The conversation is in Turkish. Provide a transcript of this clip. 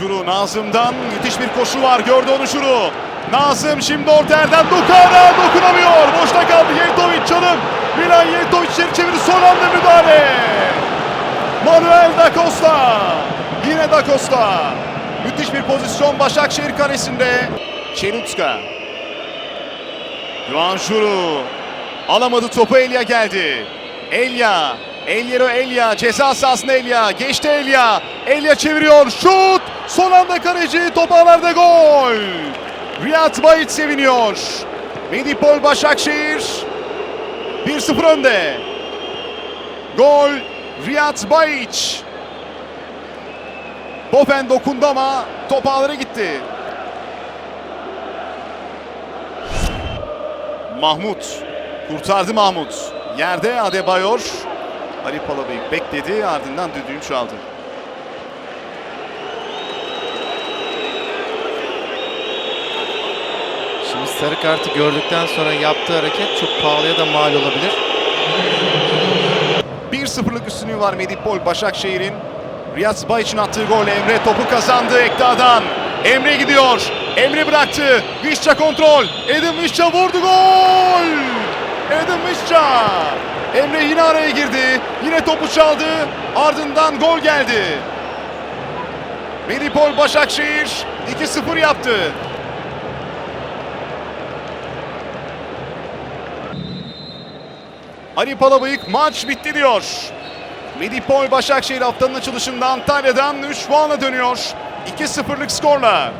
Juru Nazım'dan müthiş bir koşu var. Gördü onu Juru. Nazım şimdi orta yerden Dukara dokunamıyor. Boşta kaldı Yeltovic çalım. Milan Yeltovic içeri çeviri son anda müdahale. Manuel da Costa. Yine da Costa. Müthiş bir pozisyon Başakşehir kalesinde. Çelutska. Yuan Juru. Alamadı topu Elia geldi. Elia. Eliero Elia. Ceza sahasında Elia. Geçti Elia. Elia çeviriyor. Şut. Son anda kaleci. Top ağlarda gol. Riyad Bayit seviniyor. Medipol Başakşehir 1-0 önde. Gol Riyad Bayiç. Bofen dokundu ama top ağlara gitti. Mahmut. Kurtardı Mahmut. Yerde Adebayor. Ali Palabeyik bekledi ardından düdüğünü çaldı. Şimdi sarı kartı gördükten sonra yaptığı hareket çok pahalıya da mal olabilir. 1-0'lık üstünlüğü var Medipol Başakşehir'in. Riyad Bayiç'in attığı gol Emre topu kazandı Ekda'dan. Emre gidiyor. Emre bıraktı. Vişça kontrol. Edin Vişça vurdu gol. Edin Vişça. Emre yine araya girdi. Yine topu çaldı. Ardından gol geldi. Medipol Başakşehir 2-0 yaptı. Ali Palabıyık maç bitti diyor. Medipol Başakşehir haftanın açılışında Antalya'dan 3 puanla dönüyor. 2-0'lık skorla.